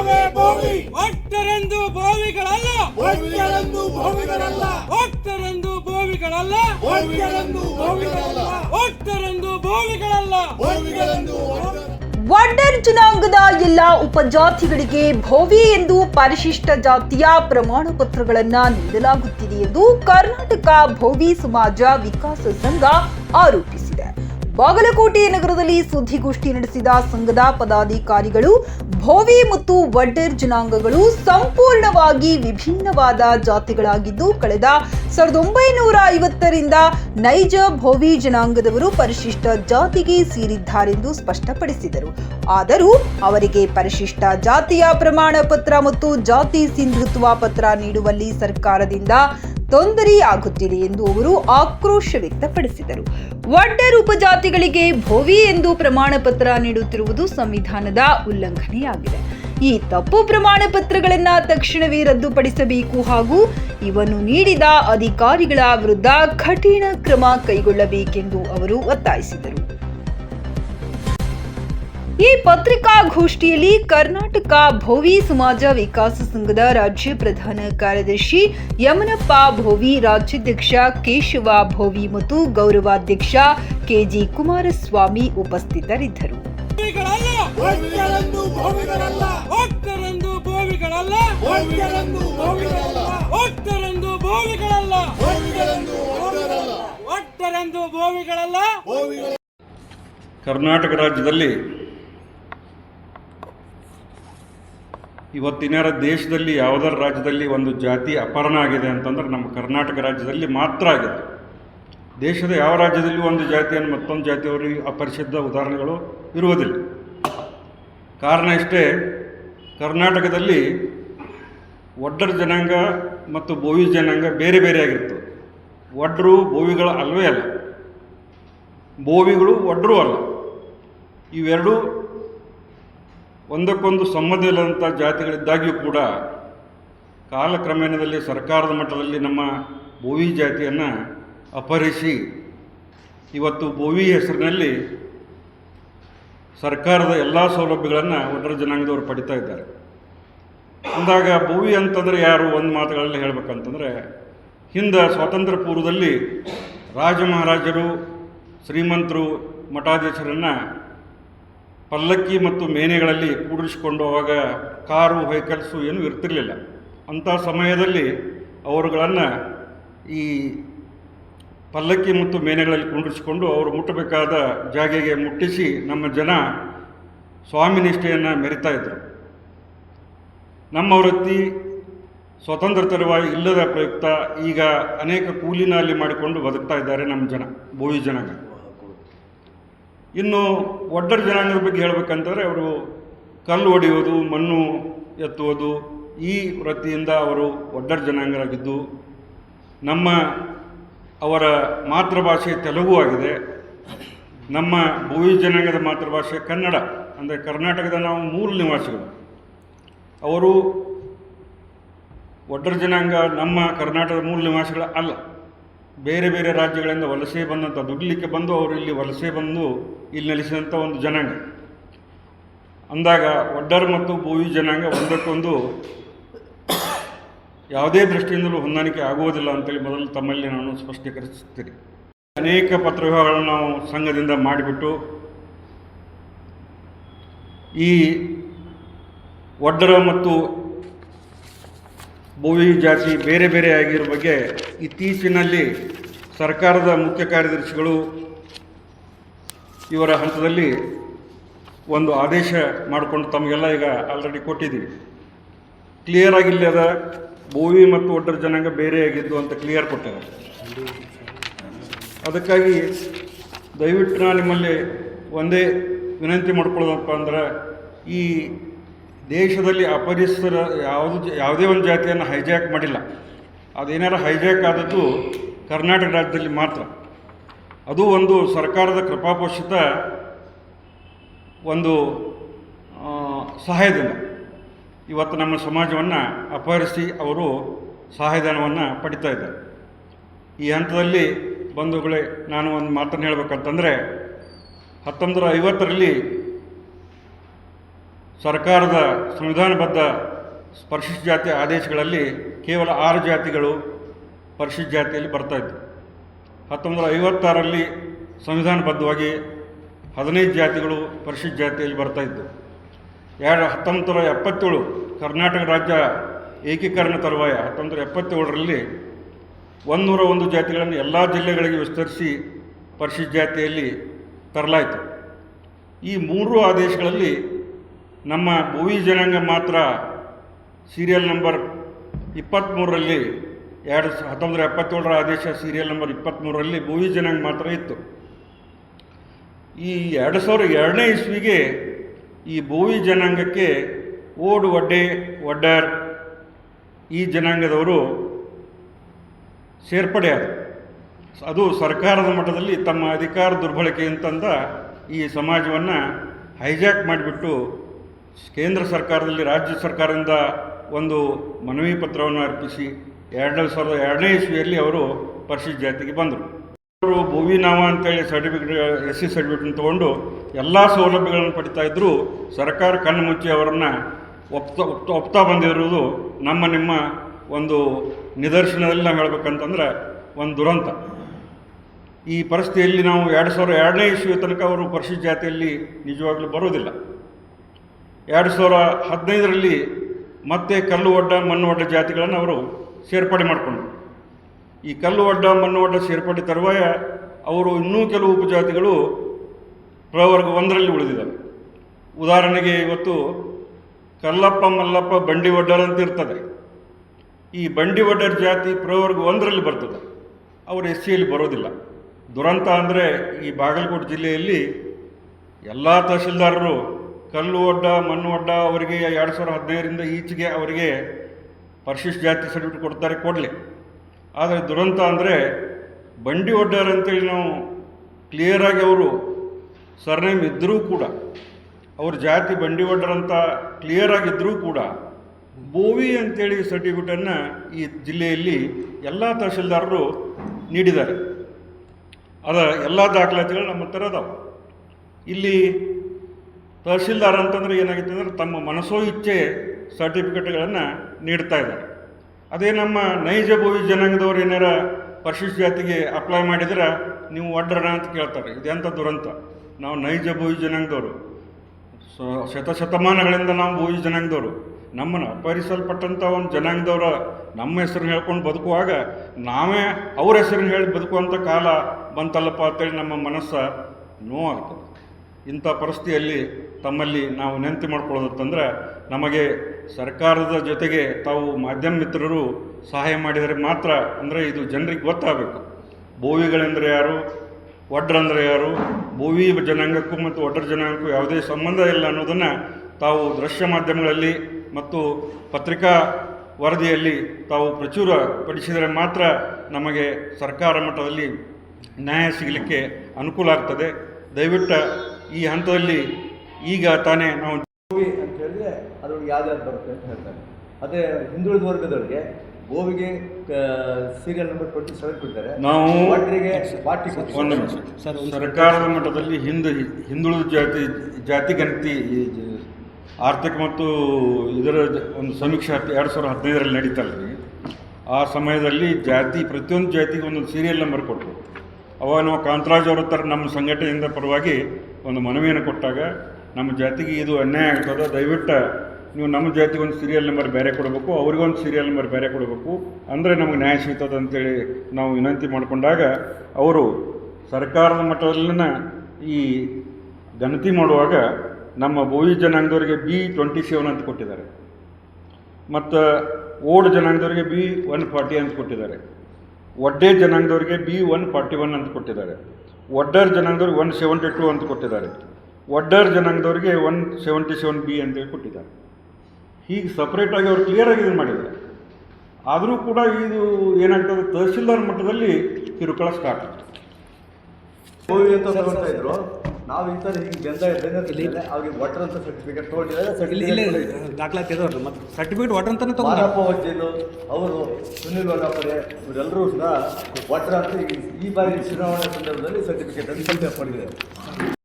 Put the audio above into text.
ನಾವೇ ಭೋವಿ. ಭಕ್ತರೆಂದು ಭೋವಿಗಳಲ್ಲ. ಭಕ್ತರೆಂದು ಭೋವಿಗಳಲ್ಲ. ಭಕ್ತರೆಂದು ಬೋವಿಗಳಲ್ಲ ಒಟ್ಟರೆಂದು ಭೋವಿಗಳಲ್ಲ. ಒಟ್ಟರೆಂದು ಬೋವಿಗಳಲ್ಲ ಭೋವಿಗಳೆಂದು ವಡ್ಡರ್ ಜನಾಂಗದ ಎಲ್ಲ ಉಪಜಾತಿಗಳಿಗೆ ಭೋವಿ ಎಂದು ಪರಿಶಿಷ್ಟ ಜಾತಿಯ ಪ್ರಮಾಣ ಪತ್ರಗಳನ್ನ ನೀಡಲಾಗುತ್ತಿದೆ ಎಂದು ಕರ್ನಾಟಕ ಭೋವಿ ಸಮಾಜ ವಿಕಾಸ ಸಂಘ ಆರೋಪಿಸಿದೆ. ಬಾಗಲಕೋಟೆ ನಗರದಲ್ಲಿ ಸುದ್ದಿಗೋಷ್ಠಿ ನಡೆಸಿದ ಸಂಘದ ಪದಾಧಿಕಾರಿಗಳು, ಭೋವಿ ಮತ್ತು ವಡ್ಡರ್ ಜನಾಂಗಗಳು ಸಂಪೂರ್ಣವಾಗಿ ವಿಭಿನ್ನವಾದ ಜಾತಿಗಳಾಗಿದ್ದು, ಕಳೆದ ಸಾವಿರದ ಒಂಬೈನೂರ ಐವತ್ತರಿಂದ ನೈಜ ಭೋವಿ ಜನಾಂಗದವರು ಪರಿಶಿಷ್ಟ ಜಾತಿಗೆ ಸೇರಿದ್ದಾರೆಂದು ಸ್ಪಷ್ಟಪಡಿಸಿದರು. ಆದರೂ ಅವರಿಗೆ ಪರಿಶಿಷ್ಟ ಜಾತಿಯ ಪ್ರಮಾಣ ಪತ್ರ ಮತ್ತು ಜಾತಿ ಸಿಂಧುತ್ವ ಪತ್ರ ನೀಡುವಲ್ಲಿ ಸರ್ಕಾರದಿಂದ ತೊಂದರೆ ಆಗುತ್ತಿದೆ ಎಂದು ಅವರು ಆಕ್ರೋಶ ವ್ಯಕ್ತಪಡಿಸಿದರು. ವಡ್ಡರ್ ಉಪಜಾತಿಗಳಿಗೆ ಭೋವಿ ಎಂದು ಪ್ರಮಾಣ ಪತ್ರ ನೀಡುತ್ತಿರುವುದು ಸಂವಿಧಾನದ ಉಲ್ಲಂಘನೆಯಾಗಿದೆ. ಈ ತಪ್ಪು ಪ್ರಮಾಣ ಪತ್ರಗಳನ್ನ ತಕ್ಷಣವೇ ರದ್ದುಪಡಿಸಬೇಕು ಹಾಗೂ ಇವನ್ನು ನೀಡಿದ ಅಧಿಕಾರಿಗಳ ವಿರುದ್ಧ ಕಠಿಣ ಕ್ರಮ ಕೈಗೊಳ್ಳಬೇಕೆಂದು ಅವರು ಒತ್ತಾಯಿಸಿದರು. ಈ ಪತ್ರಿಕಾಗೋಷ್ಠಿಯಲ್ಲಿ ಕರ್ನಾಟಕ ಭೋವಿ ಸಮಾಜ ವಿಕಾಸ ಸಂಘದ ರಾಜ್ಯ ಪ್ರಧಾನ ಕಾರ್ಯದರ್ಶಿ ಯಮನಪ್ಪ ಭೋವಿ ರಾಜ್ಯಾಧ್ಯಕ್ಷ ಕೇಶವ ಭೋವಿ ಮತ್ತು ಗೌರವಾಧ್ಯಕ್ಷ ಕೆಜಿ ಕುಮಾರಸ್ವಾಮಿ ಉಪಸ್ಥಿತರಿದ್ದರು. ಕರ್ನಾಟಕ ಒಟ್ಟರೆಂದು ಇವತ್ತಿನ ದೇಶದಲ್ಲಿ ಯಾವುದರ ರಾಜ್ಯದಲ್ಲಿ ಒಂದು ಜಾತಿ ಅಪಹರಣ ಆಗಿದೆ ಅಂತಂದ್ರೆ ನಮ್ಮ ಕರ್ನಾಟಕ ರಾಜ್ಯದಲ್ಲಿ ಮಾತ್ರ ಆಗಿದೆ. ದೇಶದ ಯಾವ ರಾಜ್ಯದಲ್ಲಿ ಒಂದು ಜಾತಿಯನ್ನು ಮತ್ತೊಂದು ಜಾತಿಯವರಿಗೆ ಅಪರಿಶುದ್ಧ ಉದಾಹರಣೆಗಳು ಇರುವುದಿಲ್ಲ. ಕಾರಣ ಇಷ್ಟೇ, ಕರ್ನಾಟಕದಲ್ಲಿ ಒಡ್ಡರ ಜನಾಂಗ ಮತ್ತು ಬೋವಿ ಜನಾಂಗ ಬೇರೆ ಬೇರೆ ಆಗಿರ್ತವೆ. ಒಡ್ರು ಬೋವಿಗಳ ಅಲ್ವೇ ಅಲ್ಲ. ಬೋವಿಗಳು ಒಡ್ರೂ ಅಲ್ಲ. ಇವೆರಡೂ ಒಂದಕ್ಕೊಂದು ಸಂಬಂಧವಿಲ್ಲದಂಥ ಜಾತಿಗಳಿದ್ದಾಗಿಯೂ ಕೂಡ ಕಾಲಕ್ರಮೇಣದಲ್ಲಿ ಸರ್ಕಾರದ ಮಟ್ಟದಲ್ಲಿ ನಮ್ಮ ಭೋವಿ ಜಾತಿಯನ್ನು ಅಪಹರಿಸಿ ಇವತ್ತು ಭೋವಿ ಹೆಸರಿನಲ್ಲಿ ಸರ್ಕಾರದ ಎಲ್ಲ ಸೌಲಭ್ಯಗಳನ್ನು ಒಟ್ಟರ ಜನಾಂಗದವರು ಪಡಿತಾ ಇದ್ದಾರೆ. ಅಂದಾಗ ಭೂವಿ ಅಂತಂದರೆ ಯಾರು? ಒಂದು ಮಾತುಗಳಲ್ಲಿ ಹೇಳಬೇಕಂತಂದರೆ, ಹಿಂದೆ ಸ್ವಾತಂತ್ರ್ಯ ಪೂರ್ವದಲ್ಲಿ ರಾಜ ಮಹಾರಾಜರು, ಶ್ರೀಮಂತರು, ಮಠಾಧೀಶರನ್ನು ಪಲ್ಲಕ್ಕಿ ಮತ್ತು ಮೇನೆಗಳಲ್ಲಿ ಕೂಡಿಸಿಕೊಂಡು ಅವಾಗ ಕಾರು, ವೆಹಿಕಲ್ಸು ಏನೂ ಇರ್ತಿರಲಿಲ್ಲ. ಅಂಥ ಸಮಯದಲ್ಲಿ ಅವರುಗಳನ್ನು ಈ ಪಲ್ಲಕ್ಕಿ ಮತ್ತು ಮೇನೆಗಳಲ್ಲಿ ಕುಂಡಿಸಿಕೊಂಡು ಅವರು ಮುಟ್ಟಬೇಕಾದ ಜಾಗೆಗೆ ಮುಟ್ಟಿಸಿ ನಮ್ಮ ಜನ ಸ್ವಾಮಿ ನಿಷ್ಠೆಯನ್ನು ಮೆರಿತಾ ಇದ್ದರು ನಮ್ಮ ವೃತ್ತಿ ಸ್ವತಂತ್ರ ತರುವಾಯ ಇಲ್ಲದ ಪ್ರಯುಕ್ತ ಈಗ ಅನೇಕ ಕೂಲಿನಲ್ಲಿ ಮಾಡಿಕೊಂಡು ಬದುಕ್ತಾ ಇದ್ದಾರೆ ನಮ್ಮ ಜನ ಬೋವಿ ಜನಾಂಗ ಇನ್ನು ಒಡ್ಡರ ಜನಾಂಗದ ಬಗ್ಗೆ ಹೇಳಬೇಕಂತಂದರೆ ಅವರು ಕಲ್ಲು ಹೊಡೆಯೋದು ಮಣ್ಣು ಎತ್ತುವುದು, ಈ ವೃತ್ತಿಯಿಂದ ಅವರು ಒಡ್ಡರ ಜನಾಂಗರಾಗಿದ್ದು, ನಮ್ಮ ಅವರ ಮಾತೃಭಾಷೆ ತೆಲುಗು ಆಗಿದೆ. ನಮ್ಮ ಭೂವಿ ಜನಾಂಗದ ಮಾತೃಭಾಷೆ ಕನ್ನಡ, ಅಂದರೆ ಕರ್ನಾಟಕದ ನಾವು ಮೂಲ ನಿವಾಸಿಗಳು. ಅವರು ಒಡ್ಡರ ಜನಾಂಗ ನಮ್ಮ ಕರ್ನಾಟಕದ ಮೂಲ ನಿವಾಸಿಗಳ ಅಲ್ಲ. ಬೇರೆ ಬೇರೆ ರಾಜ್ಯಗಳಿಂದ ವಲಸೆ ಬಂದಂಥ ದುಡಿಲಿಕ್ಕೆ ಬಂದು ಅವರು ಇಲ್ಲಿ ವಲಸೆ ಬಂದು ಇಲ್ಲಿ ನೆಲೆಸಿದಂಥ ಒಂದು ಜನಾಂಗ. ಅಂದಾಗ ಒಡ್ಡರ್ ಮತ್ತು ಭೂವಿ ಜನಾಂಗ ಒಂದಕ್ಕೊಂದು ಯಾವುದೇ ದೃಷ್ಟಿಯಿಂದಲೂ ಹೊಂದಾಣಿಕೆ ಆಗುವುದಿಲ್ಲ ಅಂತೇಳಿ ಮೊದಲು ತಮ್ಮಲ್ಲಿ ನಾನು ಸ್ಪಷ್ಟೀಕರಿಸುತ್ತೇನೆ. ಅನೇಕ ಪತ್ರವ್ಯವಹಾರಗಳನ್ನು ನಾವು ಸಂಘದಿಂದ ಮಾಡಿಬಿಟ್ಟು ಈ ಒಡ್ಡರ ಮತ್ತು ಭೋವಿ ಜಾತಿ ಬೇರೆ ಬೇರೆ ಆಗಿರೋ ಬಗ್ಗೆ ಇತ್ತೀಚಿನಲ್ಲಿ ಸರ್ಕಾರದ ಮುಖ್ಯ ಕಾರ್ಯದರ್ಶಿಗಳು ಇವರ ಹಂತದಲ್ಲಿ ಒಂದು ಆದೇಶ ಮಾಡಿಕೊಂಡು ತಮಗೆಲ್ಲ ಈಗ ಆಲ್ರೆಡಿ ಕೊಟ್ಟಿದ್ದೀವಿ. ಕ್ಲಿಯರ್ ಆಗಿಲ್ಲದ ಭೋವಿ ಮತ್ತು ಒಡ್ಡರ ಜನಾಂಗ ಬೇರೆ ಆಗಿದ್ದು ಅಂತ ಕ್ಲಿಯರ್ ಕೊಟ್ಟಿದ್ದಾರೆ. ಅದಕ್ಕಾಗಿ ದಯವಿಟ್ಟು ನಾನು ನಿಮ್ಮಲ್ಲಿ ಒಂದೇ ವಿನಂತಿ ಮಾಡ್ಕೊಳ್ಳೋದಪ್ಪ ಅಂದ್ರೆ ಈ ದೇಶದಲ್ಲಿ ಅಪರಿಸರ ಯಾವುದು ಯಾವುದೇ ಒಂದು ಜಾತಿಯನ್ನು ಹೈಜಾಕ್ ಮಾಡಿಲ್ಲ. ಅದೇನಾರು ಹೈಜಾಕ್ ಆದದ್ದು ಕರ್ನಾಟಕ ರಾಜ್ಯದಲ್ಲಿ ಮಾತ್ರ. ಅದು ಒಂದು ಸರ್ಕಾರದ ಕೃಪಾಪೋಷಿತ ಒಂದು ಸಹಾಯಧನ ಇವತ್ತು ನಮ್ಮ ಸಮಾಜವನ್ನು ಅಪಹರಿಸಿ ಅವರು ಸಹಾಯಧನವನ್ನು ಪಡಿತಾ ಇದ್ದಾರೆ. ಈ ಹಂತದಲ್ಲಿ ಬಂಧುಗಳೇ, ನಾನು ಒಂದು ಮಾತನ್ನು ಹೇಳಬೇಕಂತಂದರೆ ಹತ್ತೊಂಬತ್ತು ಐವತ್ತರಲ್ಲಿ ಸರ್ಕಾರದ ಸಂವಿಧಾನಬದ್ಧ ಪರಿಶಿಷ್ಟ ಜಾತಿ ಆದೇಶಗಳಲ್ಲಿ ಕೇವಲ ಆರು ಜಾತಿಗಳು ಪರಿಶಿಷ್ಟ ಜಾತಿಯಲ್ಲಿ ಬರ್ತಾಯಿತ್ತು ಹತ್ತೊಂಬತ್ತು ನೂರ ಐವತ್ತಾರರಲ್ಲಿ ಸಂವಿಧಾನಬದ್ಧವಾಗಿ ಹದಿನೈದು ಜಾತಿಗಳು ಪರಿಶಿಷ್ಟ ಜಾತಿಯಲ್ಲಿ ಬರ್ತಾಯಿದ್ದು ಎರಡು ಹತ್ತೊಂಬತ್ತು ಎಪ್ಪತ್ತೇಳು ಕರ್ನಾಟಕ ರಾಜ್ಯ ಏಕೀಕರಣ ತರುವಾಯ ಹತ್ತೊಂಬತ್ತು ನೂರ ಎಪ್ಪತ್ತೇಳರಲ್ಲಿ ಒಂದೂರ ಒಂದು ಜಾತಿಗಳನ್ನು ಎಲ್ಲ ಜಿಲ್ಲೆಗಳಿಗೆ ವಿಸ್ತರಿಸಿ ಪರಿಶಿಷ್ಟ ಜಾತಿಯಲ್ಲಿ ತರಲಾಯಿತು. ಈ ಮೂರು ಆದೇಶಗಳಲ್ಲಿ ನಮ್ಮ ಭೂವಿ ಜನಾಂಗ ಮಾತ್ರ ಸೀರಿಯಲ್ ನಂಬರ್ ಇಪ್ಪತ್ತ್ಮೂರರಲ್ಲಿ ಎರಡು ಹತ್ತೊಂಬತ್ತು ಎಪ್ಪತ್ತೇಳರ ಆದೇಶ ಸೀರಿಯಲ್ ನಂಬರ್ ಇಪ್ಪತ್ತ್ಮೂರರಲ್ಲಿ ಭೂವಿ ಜನಾಂಗ ಮಾತ್ರ ಇತ್ತು. ಈ ಎರಡು ಸಾವಿರದ ಎರಡನೇ ಇಸ್ವಿಗೆ ಈ ಭೋವಿ ಜನಾಂಗಕ್ಕೆ ಓಡ್ ಒಡ್ಡೆ, ಒಡ್ಡರ್ ಈ ಜನಾಂಗದವರು ಸೇರ್ಪಡೆಯಾದರು. ಅದು ಸರ್ಕಾರದ ಮಟ್ಟದಲ್ಲಿ ತಮ್ಮ ಅಧಿಕಾರ ದುರ್ಬಳಕೆ ಅಂತಂದ ಈ ಸಮಾಜವನ್ನು ಹೈಜಾಕ್ ಮಾಡಿಬಿಟ್ಟು ಕೇಂದ್ರ ಸರ್ಕಾರದಲ್ಲಿ ರಾಜ್ಯ ಸರ್ಕಾರದಿಂದ ಒಂದು ಮನವಿ ಪತ್ರವನ್ನು ಅರ್ಪಿಸಿ ಎರಡು ಸಾವಿರದ ಎರಡನೇ ಇಸ್ವಿಯಲ್ಲಿ ಅವರು ಪರಿಶಿಷ್ಟ ಜಾತಿಗೆ ಬಂದರು. ಅವರು ಭೂವಿ ನಾಮ ಅಂತೇಳಿ ಸರ್ಟಿಫಿಕೇಟ್ ಎಸ್ ಸಿ ಸರ್ಟಿಫಿಕೇಟ್ ತೊಗೊಂಡು ಎಲ್ಲ ಸೌಲಭ್ಯಗಳನ್ನು ಪಡಿತಾ ಇದ್ದರೂ ಸರ್ಕಾರ ಕಣ್ಣು ಮುಚ್ಚಿ ಅವರನ್ನು ಒಪ್ತಾ ಒಪ್ತಾ ಒಪ್ತಾ ಬಂದಿರುವುದು ನಮ್ಮ ನಿಮ್ಮ ಒಂದು ನಿದರ್ಶನದಲ್ಲಿ ನಾವು ಹೇಳಬೇಕಂತಂದ್ರೆ ಒಂದು ದುರಂತ. ಈ ಪರಿಸ್ಥಿತಿಯಲ್ಲಿ ನಾವು ಎರಡು ಸಾವಿರದ ಎರಡನೇ ಇಸ್ವಿ ತನಕ ಅವರು ಪರಿಶಿಷ್ಟ ಜಾತಿಯಲ್ಲಿ ನಿಜವಾಗಲೂ ಬರೋದಿಲ್ಲ ಎರಡು ಸಾವಿರ ಹದಿನೈದರಲ್ಲಿ ಮತ್ತೆ ಕಲ್ಲು ಒಡ್ಡ ಮಣ್ಣು ಒಡ್ಡ ಜಾತಿಗಳನ್ನು ಅವರು ಸೇರ್ಪಡೆ ಮಾಡಿಕೊಂಡರು. ಈ ಕಲ್ಲು ಒಡ್ಡ ಮಣ್ಣು ಒಡ್ಡ ಸೇರ್ಪಡೆ ತರುವಾಯ ಅವರು ಇನ್ನೂ ಕೆಲವು ಉಪಜಾತಿಗಳು ಪ್ರವರ್ಗ ಒಂದರಲ್ಲಿ ಉಳಿದಿದ್ದಾರೆ ಉದಾಹರಣೆಗೆ ಇವತ್ತು ಕಲ್ಲಪ್ಪ ಮಲ್ಲಪ್ಪ ಬಂಡಿ ಒಡ್ಡರ್ ಅಂತ ಇರ್ತದೆ. ಈ ಬಂಡಿ ಒಡ್ಡರ ಜಾತಿ ಪ್ರವರ್ಗ ಒಂದರಲ್ಲಿ ಬರ್ತದೆ. ಅವರು ಎಸ್ ಸಿಯಲ್ಲಿ ಬರೋದಿಲ್ಲ. ದುರಂತ ಅಂದರೆ ಈ ಬಾಗಲಕೋಟೆ ಜಿಲ್ಲೆಯಲ್ಲಿ ಎಲ್ಲ ತಹಶೀಲ್ದಾರರು ಕಲ್ಲು ಒಡ್ಡ ಮಣ್ಣು ಒಡ್ಡ ಅವರಿಗೆ ಎರಡು ಸಾವಿರದ ಹದಿನೈದರಿಂದ ಈಚೆಗೆ ಅವರಿಗೆ ಪರಿಶಿಷ್ಟ ಜಾತಿ ಸರ್ಟಿಫಿಕೇಟ್ ಕೊಡ್ತಾರೆ ಕೊಡಲಿ. ಆದರೆ ದುರಂತ ಅಂದರೆ ಬಂಡಿ ಒಡ್ಡಾರಂತೇಳಿ ನಾವು ಕ್ಲಿಯರಾಗಿ ಅವರು ಸರ್ನೇಮ್ ಇದ್ದರೂ ಕೂಡ, ಅವ್ರ ಜಾತಿ ಬಂಡಿ ಒಡ್ಡರಂತ ಕ್ಲಿಯರಾಗಿದ್ದರೂ ಕೂಡ ಬೋವಿ ಅಂತೇಳಿ ಸರ್ಟಿಫಿಕೇಟನ್ನು ಈ ಜಿಲ್ಲೆಯಲ್ಲಿ ಎಲ್ಲ ತಹಶೀಲ್ದಾರರು ನೀಡಿದ್ದಾರೆ. ಅದರ ಎಲ್ಲ ದಾಖಲಾತಿಗಳು ನಮ್ಮ ಹತ್ರ ಅದಾವೆ. ಇಲ್ಲಿ ತಹಶೀಲ್ದಾರ್ ಅಂತಂದ್ರೆ ಏನಾಗಿತ್ತು ಅಂದರೆ ತಮ್ಮ ಮನಸ್ಸೋ ಇಚ್ಛೆ ಸರ್ಟಿಫಿಕೇಟ್ಗಳನ್ನು ನೀಡ್ತಾ ಇದ್ದಾರೆ. ಅದೇ ನಮ್ಮ ನೈಜ ಭೂವಿ ಜನಾಂಗದವ್ರು ಏನಾರ ಪರಿಶಿಷ್ಟ ಜಾತಿಗೆ ಅಪ್ಲೈ ಮಾಡಿದ್ರೆ ನೀವು ಒಡ್ರಣ ಅಂತ ಕೇಳ್ತಾರೆ. ಇದೆಂಥ ದುರಂತ? ನಾವು ನೈಜ ಭೂವಿ ಜನಾಂಗದವರು. ಶತಶತಮಾನಗಳಿಂದ ನಾವು ಭೂವಿ ಜನಾಂಗದವರು. ನಮ್ಮನ್ನು ಅಪಹರಿಸಲ್ಪಟ್ಟಂಥ ಒಂದು ಜನಾಂಗದವರ ನಮ್ಮ ಹೆಸರನ್ನ ಹೇಳ್ಕೊಂಡು ಬದುಕುವಾಗ ನಾವೇ ಅವ್ರ ಹೆಸರನ್ನ ಹೇಳಿ ಬದುಕುವಂಥ ಕಾಲ ಬಂತಲ್ಲಪ್ಪ ಅಂತೇಳಿ ನಮ್ಮ ಮನಸ್ಸು ನೋವಾಗ್ತದೆ. ಇಂಥ ಪರಿಸ್ಥಿತಿಯಲ್ಲಿ ತಮ್ಮಲ್ಲಿ ನಾವು ನೆನಪು ಮಾಡ್ಕೊಳ್ಳೋದಂತಂದ್ರೆ ನಮಗೆ ಸರ್ಕಾರದ ಜೊತೆಗೆ ತಾವು ಮಾಧ್ಯಮ ಮಿತ್ರರು ಸಹಾಯ ಮಾಡಿದರೆ ಮಾತ್ರ ಅಂದರೆ ಇದು ಜನರಿಗೆ ಗೊತ್ತಾಗಬೇಕು. ಬೋವಿಗಳೆಂದರೆ ಯಾರು? ಒಡ್ರಂದರೆ ಯಾರು? ಬೋವಿ ಜನಾಂಗಕ್ಕೂ ಮತ್ತು ಒಡ್ರ ಜನಾಂಗಕ್ಕೂ ಯಾವುದೇ ಸಂಬಂಧ ಇಲ್ಲ ಅನ್ನೋದನ್ನು ತಾವು ದೃಶ್ಯ ಮಾಧ್ಯಮಗಳಲ್ಲಿ ಮತ್ತು ಪತ್ರಿಕಾ ವರದಿಯಲ್ಲಿ ತಾವು ಪ್ರಚುರ ಪಡಿಸಿದರೆ ಮಾತ್ರ ನಮಗೆ ಸರ್ಕಾರ ಮಟ್ಟದಲ್ಲಿ ನ್ಯಾಯ ಸಿಗಲಿಕ್ಕೆ ಅನುಕೂಲ ಆಗ್ತದೆ. ದಯವಿಟ್ಟು ಈ ಹಂತದಲ್ಲಿ ಈಗ ತಾನೇ ನಾವು ಗೋವಿ ಅಂತ ಹೇಳಿದ್ರೆ ಅದ್ರೊಳಗೆ ಯಾವ್ದು ಬರುತ್ತೆ ಅಂತ ಹೇಳ್ತಾರೆ. ಅದೇ ಹಿಂದುಳಿದ ವರ್ಗದವರಿಗೆ ಗೋವಿಗೆ ಸೀರಿಯಲ್ ನಂಬರ್ ಟ್ವೆಂಟಿ ಸೆವೆನ್ ಕೊಡ್ತಾರೆ ನಾವು ಸರ್ಕಾರದ ಮಟ್ಟದಲ್ಲಿ ಹಿಂದೆ ಹಿಂದುಳಿದ ಜಾತಿ ಜಾತಿ ಗಣತಿ ಆರ್ಥಿಕ ಮತ್ತು ಇದರ ಒಂದು ಸಮೀಕ್ಷೆ ಹತ್ತು ಎರಡು ಸಾವಿರದ ಹದಿನೈದರಲ್ಲಿ ನಡೀತಲ್ರಿ ಆ ಸಮಯದಲ್ಲಿ ಜಾತಿ ಪ್ರತಿಯೊಂದು ಜಾತಿಗೆ ಒಂದೊಂದು ಸೀರಿಯಲ್ ನಂಬರ್ ಕೊಟ್ಟರು. ಅವಾಗ ನಾವು ಕಾಂತರಾಜ್ ಅವರ ಹತ್ರ ನಮ್ಮ ಸಂಘಟನೆಯಿಂದ ಪರವಾಗಿ ಒಂದು ಮನವಿಯನ್ನು ಕೊಟ್ಟಾಗ ನಮ್ಮ ಜಾತಿಗೆ ಇದು ಅನ್ಯಾಯ ಆಗ್ತದೆ ದಯವಿಟ್ಟು ನೀವು ನಮ್ಮ ಜಾತಿಗೆ ಒಂದು ಸೀರಿಯಲ್ ನಂಬರ್ ಬೇರೆ ಕೊಡಬೇಕು ಅವ್ರಿಗೊಂದು ಸೀರಿಯಲ್ ನಂಬರ್ ಬೇರೆ ಕೊಡಬೇಕು, ಅಂದರೆ ನಮಗೆ ನ್ಯಾಯ ಸಿಗ್ತದೆ ಅಂತೇಳಿ ನಾವು ವಿನಂತಿ ಮಾಡಿಕೊಂಡಾಗ ಅವರು ಸರ್ಕಾರದ ಮಟ್ಟದಲ್ಲಿನ ಈ ಗಣತಿ ಮಾಡುವಾಗ ನಮ್ಮ ಬೋವಿ ಜನಾಂಗದವರಿಗೆ ಬಿ ಟ್ವೆಂಟಿ ಸೆವೆನ್ ಅಂತ ಕೊಟ್ಟಿದ್ದಾರೆ. ಮತ್ತು ಓಡ್ ಜನಾಂಗದವರಿಗೆ ಬಿ ಒನ್ ಫಾರ್ಟಿ ಅಂತ ಕೊಟ್ಟಿದ್ದಾರೆ. ಒಡ್ಡೆ ಜನಾಂಗದವರಿಗೆ ಬಿ ಒನ್ ಫಾರ್ಟಿ ಒನ್ ಅಂತ ಕೊಟ್ಟಿದ್ದಾರೆ. ಒಡ್ಡರ್ ಜನಾಂಗದವ್ರಿಗೆ ಒನ್ ಸೆವೆಂಟಿ ಟು ಅಂತ ಕೊಟ್ಟಿದ್ದಾರೆ. ಒಡ್ಡರ್ ಜನಾಂಗದವ್ರಿಗೆ ಒನ್ ಸೆವೆಂಟಿ ಸೆವೆನ್ ಬಿ ಅಂತೇಳಿ ಕೊಟ್ಟಿದ್ದಾರೆ. ಹೀಗೆ ಸಪ್ರೇಟಾಗಿ ಅವರು ಕ್ಲಿಯರಾಗಿ ಇದನ್ನು ಮಾಡಿದ್ದಾರೆ. ಆದರೂ ಕೂಡ ಇದು ಏನಾಗ್ತದೆ ತಹಶೀಲ್ದಾರ್ ಮಟ್ಟದಲ್ಲಿ ಕಿರುಕುಳ ಸ್ಟಾರ್ಟ್ ಇದ್ರು. ನಾವು ಈ ಥರ ಹಿಂಗೆ ಬೆಂದ ಬೆಂದಿರ್ತಿದ್ದೆ ಅವ್ರಿಗೆ ವಾಟರ್ ಅಂತ ಸರ್ಟಿಫಿಕೇಟ್ ತೊಗೊಂಡಿದ್ದಾರೆ ಸರ್ಟಿಫಿಕೇಟ್ ದಾಖಲಾತಿ ಇದಾವ್ರಿ ಮತ್ತೆ ಸರ್ಟಿಫಿಕೇಟ್ ವಾಟರ್ ಅಂತಾನೆ ತಗೊಂಡ ಮಾರಪ್ಪ ವಜ್ಜೇನು ಅವರು ಸುನಿಲ್ ವಲ್ಲಪ್ಪರೆ ಇವರೆಲ್ಲರೂ ಸಹ ವಾಟರ್ ಅಂತ ಈ- ಬಾರಿ ಚುನಾವಣೆ ಸಂದರ್ಭದಲ್ಲಿ ಸರ್ಟಿಫಿಕೇಟ್ ಅನ್ನು ಮಾಡಿದ್ದಾರೆ.